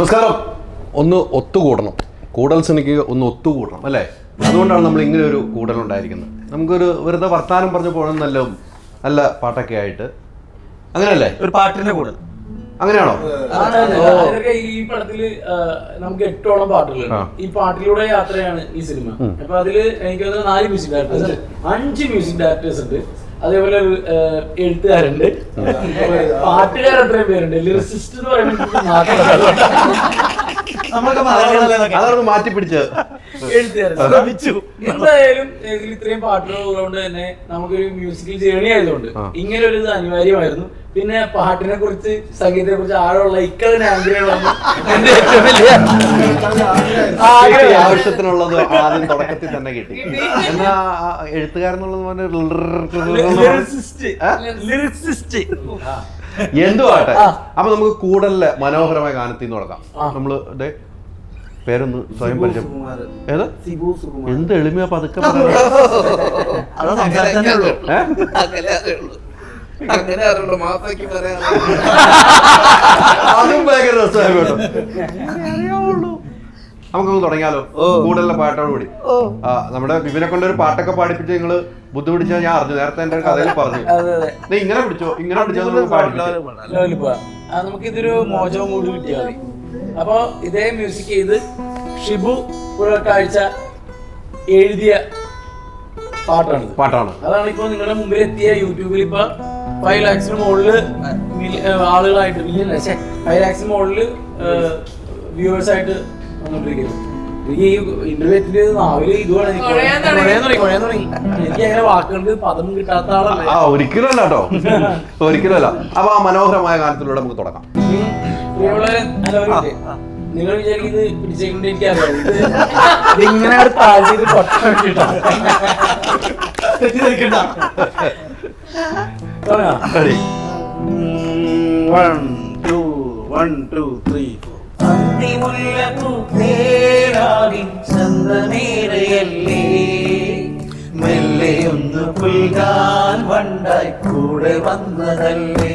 നമസ്കാരം. ഒന്ന് ഒത്തുകൂടണം. കൂടൽ സിനിക്ക് ഒന്ന് ഒത്തുകൂടണം അല്ലേ? അതുകൊണ്ടാണ് നമ്മൾ ഇങ്ങനെ ഒരു കൂടൽ ഉണ്ടായിരിക്കുന്നത്. നമുക്കൊരു വെറുതെ വർത്താനം പറഞ്ഞു പോകണം നല്ല നല്ല പാട്ടൊക്കെ ആയിട്ട്. അങ്ങനെയല്ലേ? ഒരു പാട്ടിന്റെ കൂടൽ. അങ്ങനെയാണോ? അതൊക്കെ ഈ പടത്തിൽ നമുക്ക് എട്ടോളം പാട്ടുകളുണ്ട് ഈ പാട്ടിലൂടെ യാത്രയാണ് ഈ സിനിമ. അപ്പൊ അതിൽ എനിക്ക് നാല് മ്യൂസിക് ഡയറക്ടേഴ്സ് ഉണ്ട്. അഞ്ച് മ്യൂസിക് ഡയറക്ടേഴ്സ് ഉണ്ട്. അതേപോലെ എഴുത്തുകാരുണ്ട്. പാട്ടുകാർ അത്രയും പേരുണ്ട്. ലിറിസിസ്റ്റ് എന്ന് പറയുന്നത് നമ്മളൊക്കെ മാറ്റി പിടിച്ചത്. എന്തായാലും ഇത്രയും പാട്ടുകൾ ഉള്ളതുകൊണ്ട് തന്നെ നമുക്കൊരു മ്യൂസിക്കൽ ജേണി ആയതുകൊണ്ട് ഇങ്ങനെ ഒരു ഇത് അനിവാര്യമായിരുന്നു. പിന്നെ പാട്ടിനെ കുറിച്ച് സംഗീതത്തെ കുറിച്ച് ആഴമുള്ള ഇക്കതിന് ആഗ്രഹമാണ് എന്റെ ഏറ്റവും വലിയ ആവശ്യത്തിനുള്ളത് ആദ്യം തുടക്കത്തിൽ തന്നെ കിട്ടി. എന്നാ എഴുത്തുകാരൻ എഴുത്തുകാരെന്നുള്ളത് എന്തുവാട്ടെ? അപ്പൊ നമുക്ക് കൂടുതൽ മനോഹരമായ ഗാനത്തിൽ നിന്ന് തുടങ്ങാം. നമ്മൾ പേരൊന്ന് സ്വയം പരിചയം. ഏത്? എന്ത് എളിമയാ പതുക്കെ. അത് ഭയങ്കര രസമായി കേട്ടോ. നമുക്കൊന്ന് തുടങ്ങിയാലോ? കൂടുതലുള്ള പാട്ടോട് കൂടി. ആ, നമ്മുടെ വിപിനെ കൊണ്ട് ഒരു പാട്ടൊക്കെ പാടിപ്പിച്ച് നിങ്ങൾ ബുദ്ധിമുട്ടിച്ചാൽ ഞാൻ അറിഞ്ഞു. നേരത്തെ എന്റെ കഥയിൽ പറഞ്ഞു. ഇങ്ങനെ പിടിച്ചോ. ഇങ്ങനെ പിടിച്ചോ നമുക്കിതൊരു മോചവും കൂടി കിട്ടിയാൽ മതി അപ്പൊ ഇതേ മ്യൂസിക് ചെയ്ത് ഷിബു പുലർക്കാഴ്ച എഴുതിയ പാട്ടാണ് പാട്ടാണ്. അതാണ് ഇപ്പൊ നിങ്ങളുടെ മുമ്പിൽ എത്തിയ യൂട്യൂബിൽ ഇപ്പൊ ഫൈവ് ലാക്സിന് ഏ, ആളുകളായിട്ട് മില്യൺ ഫൈവ് ലാക്സിന് മുകളിൽ വ്യൂവേഴ്സ് ആയിട്ട് വന്നോണ്ടിരിക്കുന്നത് എനിക്ക് ഈ ഇന്റർവ്യൂ എത്തിയത് നാവിൽ ഇതുമാണ് എനിക്ക് അങ്ങനെ വാക്കുകൾക്ക് പദം കിട്ടാത്ത ആളല്ലേ. ആ ഒരിക്കലും അല്ല കേട്ടോ. ഒരിക്കലും അല്ല. അപ്പൊ ആ മനോഹരമായ ഗാനത്തിലൂടെ നമുക്ക് തുടങ്ങാം. നിങ്ങൾ വിചാരിക്കുന്നത് പിടിച്ചേക്കൊണ്ട് എനിക്കറിയാം ഇത് ഇതിങ്ങനെ ഒരു താഴ്ചയിൽ കൊട്ട. വെച്ചിട്ടാണ് തെറ്റിദ്ധരിക്കണ്ട തുടങ്ങാം. Ready? One two one two three four ചന്തമേറയല്ലേ മെല്ലെ ഒന്ന് പുൽകാൻ വണ്ടായി കൂടെ വന്നതല്ലേ?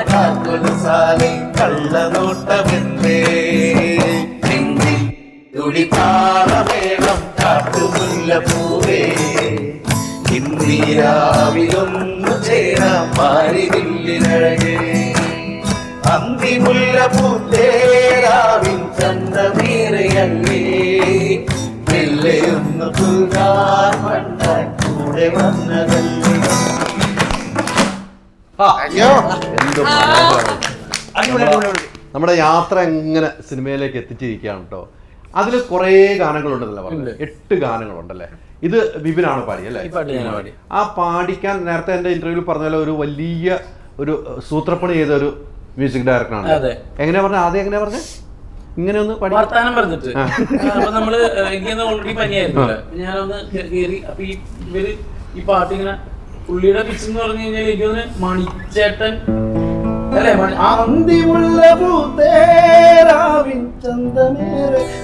കിലുകിലകാൽക്കൊലസാലെ കള്ളനോട്ടമെന്തേ നെഞ്ചിൽ തുടിപ്പാറമേളം കാട്ടുമുല്ല പൂവേ ഇന്ദിരാവിലൊന്നു ചേരാം മാരിവില്ലിനഴകേ അന്തിമുല്ല പൂത്തേരാവിൻ ചന്തമേറയല്ലേ മെല്ലെയൊന്ന് പുൽകാൻ വണ്ടാൻ കൂടെ വന്നതല്ലേ എന്ത്. നമ്മുടെ യാത്ര എങ്ങനെ സിനിമയിലേക്ക് എത്തിച്ചിരിക്കുകയാണ് കേട്ടോ അതിൽ കുറേ ഗാനങ്ങളുണ്ടെന്നല്ലേ പറഞ്ഞത്. എട്ട് ഗാനങ്ങളുണ്ടല്ലേ? ഇത് വിപിനാണ് പാടി അല്ലേ? ആ. പാടിക്കാൻ നേരത്തെ എന്റെ ഇന്റർവ്യൂവിൽ പറഞ്ഞ പോലെ ഒരു വലിയ ഒരു സൂത്രപ്പണി ചെയ്ത ഒരു മ്യൂസിക് ഡയറക്ടറാണ് അതെ. എങ്ങനെയാ പറഞ്ഞ? ആദ്യം എങ്ങനെയാ പറഞ്ഞ? ഇങ്ങനെ ഒന്ന് പാടി. വർത്താനം പറഞ്ഞിട്ട്. അപ്പൊ നമ്മൾ എനിക്ക് ഓൾറെഡി പനിയായിരുന്നു ഞാനൊന്ന് കയറി അപ്പൊ ഈ ഇവർ ഈ പാട്ട് ഇങ്ങനെ പുള്ളിയുടെ പിച്ച് എന്ന് പറഞ്ഞു കഴിഞ്ഞാൽ എനിക്ക് തോന്നുന്നു മണിച്ചേട്ടൻ അല്ലേ? അന്തിമുള്ള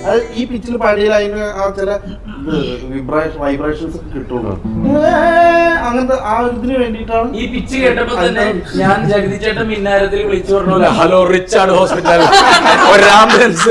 അത് ഈ പിച്ചിൽ പാടിയാൽ അതിന് ആ ചില വിബ്രേഷൻ വൈബ്രേഷൻസ് കിട്ടുള്ളൂ. അങ്ങനത്തെ ആ ഒരു ഇതിന് വേണ്ടിയിട്ടാണ് ഈ പിച്ച് കേട്ടപ്പോ തന്നെ ഞാൻ ജഗതി ചേട്ടൻ മിന്നാരത്തിൽ വിളിച്ചു പറഞ്ഞു ഹലോ റിച്ചാർഡ് ഹോസ്പിറ്റൽ. ഒരു ambulance